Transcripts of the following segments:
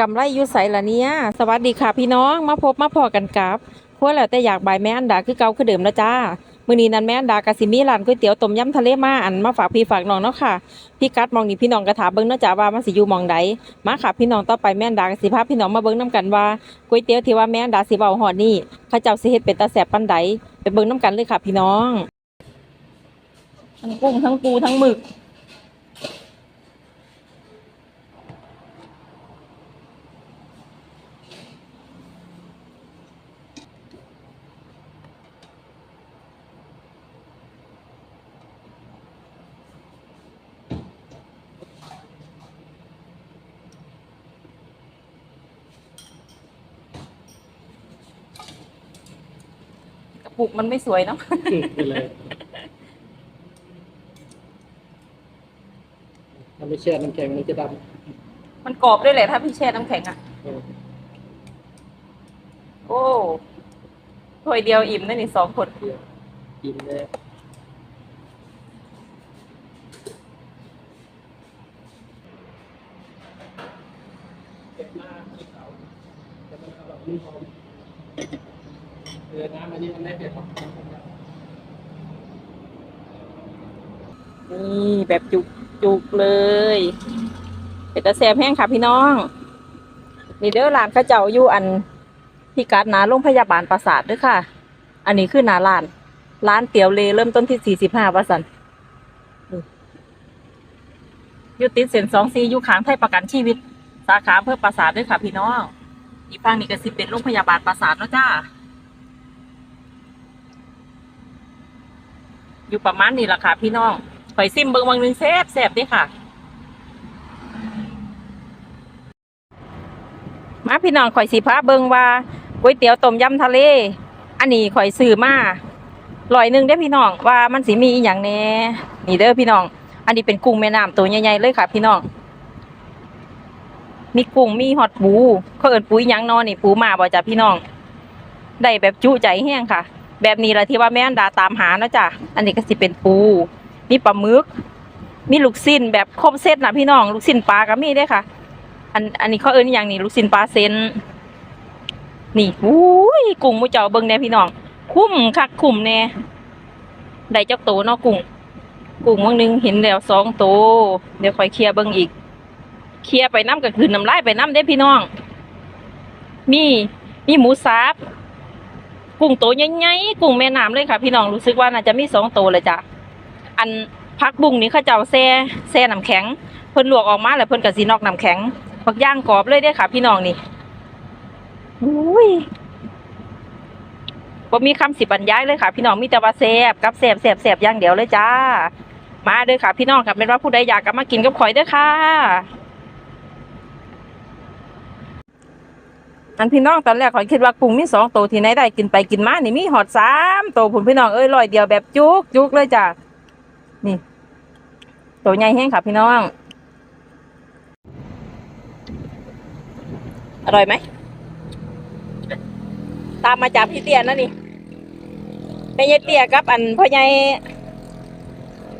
กำไรยุใสละเนี่ยสวัสดีค่ะพี่น้องมาพบมาพอกันกับพวกแล้วแต่อยากบายแม่อันดาคือเกาคือเดิมแล้วจ้ามื้อนี้นั้นแม่อันดากะสิมีร้านก๋วยเตี๋ยวต้มยำทะเลมาอันมาฝากพี่ฝากน้องเนาะค่ะพี่กัดมองนี่พี่น้องกระถาเบิ่งเนาะจ้าว่ามันสิอยู่มองใดมาค่ะพี่น้องต่อไปแม่อันดากะสิพาพี่น้องมาเบิ่งนํกันว่าก๋วยเตี๋ยวที่ว่าแม่อันดาสิเว้าฮอดนี่เขาเจ้าสิเฮ็ดเป็นตาแซ่บปานใดไปเบิ่งนํกันเลยค่ะพี่น้องทั้งกุ้งทั้งปูทั้งหมึก กระปุกมันไม่สวยเนาะ ไปเลยถ้าไม่แช่น้ำแข็งมันจะดมันกรอบด้วยแหละถ้าพี่แช่น้ำแข็งอะำเออโอ้ถ้วยเดียวอิ่มได้นี่สองคน เดี๋ยวกินเลย เก็บหน้าที่เสาแต่มันอร่อน้ำอันนี้มันไม่เผ็ดหรอกนี่แบบจุกจุกๆเลยเป็นตะแซบแห้งค่ะพี่น้องนี่เด้อร้านข้าเจ้าอยู่อันพิกัดนาโรงพยาบาลปราสาทด้วยค่ะ อันนี้คือนาร้าน ร้านเตี๋ยวเลเริ่มต้นที่สี่สิบห้าว่าสันอยู่ติดเส้นสองซีอยู่ขางไทยประกันชีวิต สาขาเพื่อปราสาทด้วยค่ะพี่น้องอีกฝั่งนี้ก็สิเป็นโรงพยาบาลปราสาทเนาะจ้า อยู่ประมาณนี้แหละค่ะพี่น้องข่อยซิมเบิงวังหนึงแซ่บแซ่บด้ค่ะ มาพี่น้องข่อยสีพาเบิงว่าก๋วยเตี๋ยวต้มยำทะเล อันนี้ข่อยซื้อมาร้อยหนึ่งเด้พี่น้องว่ามันสิมีอย่างแน่นี่เด้อพี่น้อง อันนี้เป็นกุ้งแม่น้ำตัวใหญ่ๆเลยค่ะ พี่น้องมีกุ้งมีฮอตปูเขาเอิ้นปูยังนอนี่ปูมาบ่จ้ะพี่น้อง ได้แบบจุใจแห้งค่ะ แบบนี้ละที่ว่าแม่นดาตามหานะจ๊ะอันนี้ก็สิเป็นปูมีปลาหมึก มีลูกสิ้นแบบครบเซตนะพี่น้อง ลูกสิ้นปลาก็มีเด้ค่ะ อันอันนี้เขาเอิ้นอย่างนี้ลูกสิ้นปลาเซนนี่อุ้ยกุ้งมูเจ้าเบิ่งแน่พี่น้อง คุ้มคักคุ้มแน่ได้เจักโตเนาะกุ้งกุ้งมื้อนึงเห็นแล้วสองโตเดี๋ยวคอยเคลียร์เบิ่งอีก เคลียร์ไปน้ำก็คืนน้ำลายไปน้ำเด้พี่น้อง มีมีหมูสับ กุ้งโตใหญ่ๆกุ้งแม่น้ำเลยค่ะ พี่น้องรู้สึกว่าน่าจะมีสองโตเลยจ้ะอันพักบุ้งนี่เขาเจ้าแซ่แซ่น้ำแข็งเพิ่นลวกออกมาแล้วเพิ่นก็สินอกน้ำแข็งบักย่างกรอบเลยเด้ค่ะ พี่น้องนี่อุ้ยบ่มีคำสิบรรยายเลยค่ะ พี่น้องมีแต่ว่าแซ่บกับแซ่บแซ่บแซ่บอย่างเดียวเลยจ้า มาเด้อค่ะ พี่น้องค่ะเป็นว่าผู้ใดอยากกลับมากินกับข่อยเด้อค่ะ อันพี่น้องตอนแรกขอยคิดว่ากุ้งมีสองตัวที่ไหนได้กินไปกินมานี่มีหอดสามตัวผมพี่น้องเอ้ยร้อยเดียวแบบจุกจุกเลยจ้ะนี่ ตัวใหญ่แห้งค่ะพี่น้อง อร่อยไหม ตามมาจากพี่เตี้ยนะนี่เป็นยายเตี้ยกับอันพ่อใหญ่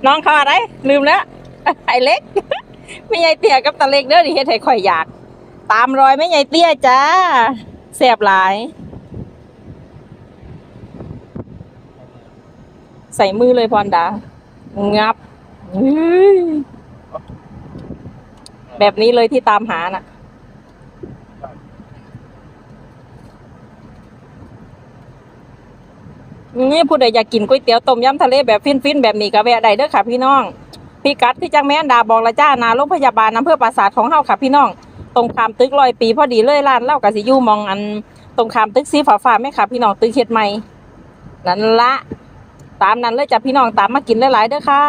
น้องเขาอะไร ลืมแล้วไอเล็กไม่ยายเตี้ยกับตาเล็กเด้อนี่เฮ็ดให้ข่อยอยาก ตามรอยแม่ใหญ่เตี้ยจ้าแสบหลาย ใส่มือเลยพรดา งับ แบบนี้เลยที่ตามหาน่ะ นี่ผู้ใดอยากกินก๋วยเตี๋ยวต้มยำทะเลแบบฟินๆ แบบนี้ก็แวะได้เด้อค่ะพี่น้องพี่กัดที่จังแม่นดาบอกละจ้านาโรงพยาบาลอำเภอปราสาทของเฮาค่ะพี่น้อง รงคามตึกลอยปี พอดีเลยร้านเล่ากับสิยูมองอันตรงคามตึกซีฝาฟ้าไหมค่ะพี่น้องตึกเฮ็ดใหม่นั่นละ ตามนั้นเลยจ้ะพี่น้องตามมากินหลายๆเด้อค่ะ